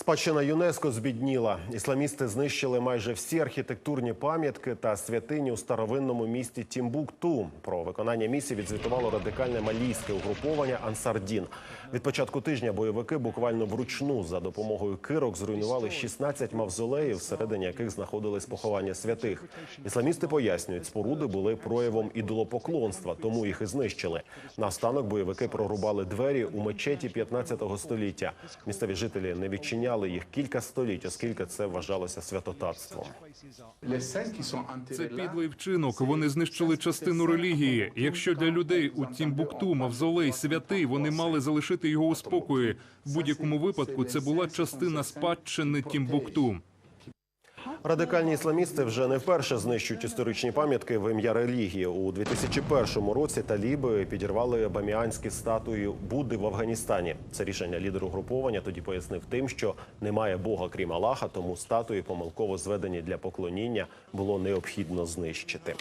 Спадщина ЮНЕСКО збідніла. Ісламісти знищили майже всі архітектурні пам'ятки та святині у старовинному місті Тімбукту. Про виконання місії відзвітувало радикальне малійське угруповання Ансардін. Від початку тижня бойовики буквально вручну за допомогою кирок зруйнували 16 мавзолеїв, всередині яких знаходились поховання святих. Ісламісти пояснюють, споруди були проявом ідолопоклонства, тому їх і знищили. Наостанок бойовики прорубали двері у мечеті 15 століття. Місцеві жителі не відчиняли їх кілька століть, оскільки це вважалося святотатством. Це підлий вчинок. Вони знищили частину релігії. Якщо для людей у Тімбукту мавзолей святий, вони мали залишити його у спокої. В будь-якому випадку це була частина спадщини Тімбукту. Радикальні ісламісти вже не вперше знищують історичні пам'ятки в ім'я релігії. У 2001 році таліби підірвали баміанські статуї Будди в Афганістані. Це рішення лідер угруповання тоді пояснив тим, що немає Бога крім Аллаха, тому статуї помилково зведені для поклоніння було необхідно знищити.